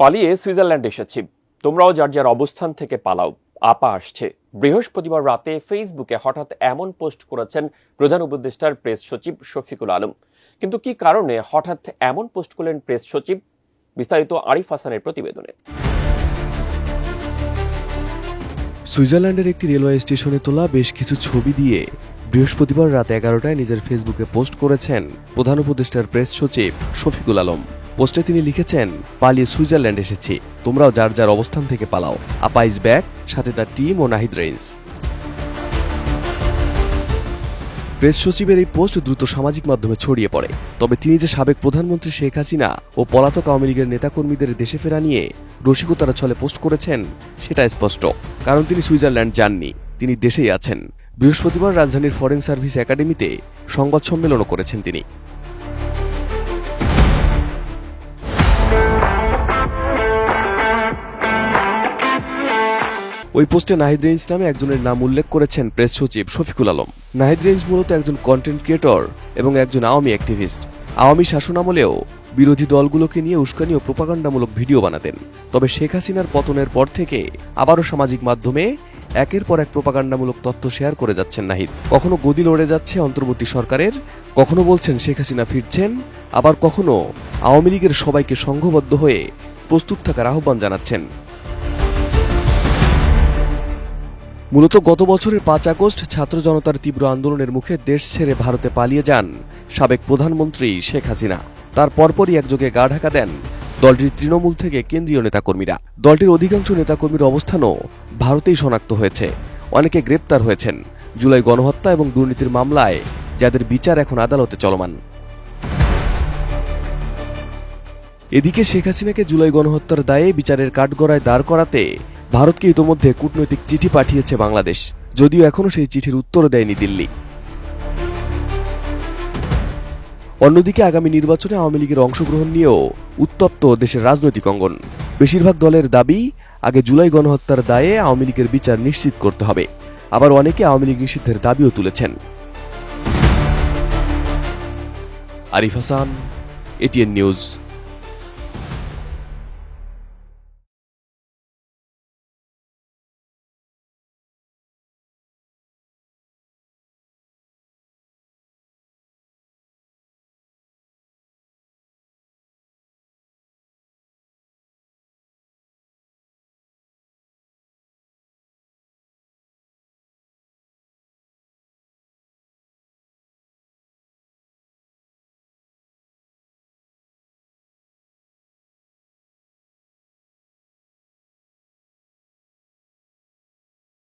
পালিয়ে সুইজারল্যান্ড এসেছি। তোমরাও যার যার অবস্থান থেকে পালাও। আপা আসছে। বৃহস্পতিবার রাতে ফেসবুকে হঠাৎ এমন পোস্ট করেছেন প্রধান উপদেষ্টার প্রেস সচিব শফিকুল আলম। কিন্তু কি কারণে হঠাৎ এমন পোস্ট করলেন প্রেস সচিব? বিস্তারিত আরিফ হাসানের প্রতিবেদনে। সুইজারল্যান্ডের একটি রেলওয়ে স্টেশনে তোলা বেশ কিছু ছবি দিয়ে বৃহস্পতিবার রাত এগারোটায় নিজের ফেসবুকে পোস্ট করেছেন প্রধান উপদেষ্টার প্রেস সচিব শফিকুল আলম। পোস্টে তিনি লিখেছেন, পালিয়ে সুইজারল্যান্ড এসেছি। তোমরাও যার যার অবস্থান থেকে পালাও। আপা ইজ ব্যাক সাথে তার টিম ও নাহিদ রেঞ্জ প্রেস সচিবের এই পোস্ট দ্রুত সামাজিক মাধ্যমে ছড়িয়ে পড়ে। তবে তিনি যে সাবেক প্রধানমন্ত্রী শেখ হাসিনা ও পলাতক আওয়ামী লীগের নেতাকর্মীদের দেশে ফেরা নিয়ে রসিকতার ছলে পোস্ট করেছেন, সেটা স্পষ্ট। কারণ তিনি সুইজারল্যান্ড যাননি, তিনি দেশেই আছেন। বৃহস্পতিবার রাজধানীর ফরেন সার্ভিস একাডেমিতে সংবাদ সম্মেলনও করেছেন তিনি। ওই পোস্টে নাহিদ রেঞ্জ নামে একজনের নাম উল্লেখ করেছেন প্রেস সচিব শফিকুল আলম। নাহিদ রেঞ্জ মূলত একজন কন্টেন্ট ক্রিয়েটর এবং একজন আওয়ামী অ্যাক্টিভিস্ট আওয়ামী শাসনামলেও বিরোধী দলগুলোকে নিয়ে উস্কানি ও প্রোপাগান্ডামূলক ভিডিও বানাতেন। তবে শেখ হাসিনার পতনের পর থেকে আবারও সামাজিক মাধ্যমে একের পর এক প্রোপাগান্ডামূলক তথ্য শেয়ার করে যাচ্ছেন নাহিদ। কখনো গদি লড়ে যাচ্ছে অন্তর্বর্তী সরকারের, কখনো বলছেন শেখ হাসিনা ফিরছেন, আবার কখনো আওয়ামী লীগের সবাইকে সংঘবদ্ধ হয়ে প্রস্তুত থাকার আহ্বান জানাচ্ছেন। মূলত গত বছরের পাঁচ আগস্ট ছাত্র জনতার তীব্র আন্দোলনের মুখে দেশ ছেড়ে ভারতে পালিয়ে যান সাবেক প্রধানমন্ত্রী শেখ হাসিনা। তার পরপরই একযোগে গা ঢাকা দেন দলটির তৃণমূল থেকে কেন্দ্রীয় নেতাকর্মীরা। দলটির অধিকাংশ নেতাকর্মীর অবস্থানও ভারতেই শনাক্ত হয়েছে। অনেকে গ্রেপ্তার হয়েছেন। জুলাই গণহত্যা এবং দুর্নীতির মামলায় যাদের বিচার এখন আদালতে চলমান। এদিকে শেখ হাসিনাকে জুলাই গণহত্যার দায়ে বিচারের কাঠগড়ায় দাঁড় করাতে ভারতকে ইতোমধ্যে কূটনৈতিক চিঠি পাঠিয়েছে বাংলাদেশ। যদিও এখনও সেই চিঠির উত্তর দেয়নি দিল্লি। অন্যদিকে আগামী নির্বাচনে আওয়ামী লীগের অংশগ্রহণ নিয়েও উত্তপ্ত দেশের রাজনৈতিক অঙ্গন। বেশিরভাগ দলের দাবি, আগে জুলাই গণহত্যার দায়ে আওয়ামী লীগের বিচার নিশ্চিত করতে হবে। আবার অনেকে আওয়ামী লীগ নিষিদ্ধের দাবিও তুলেছেন। Arif Hasan ATN news.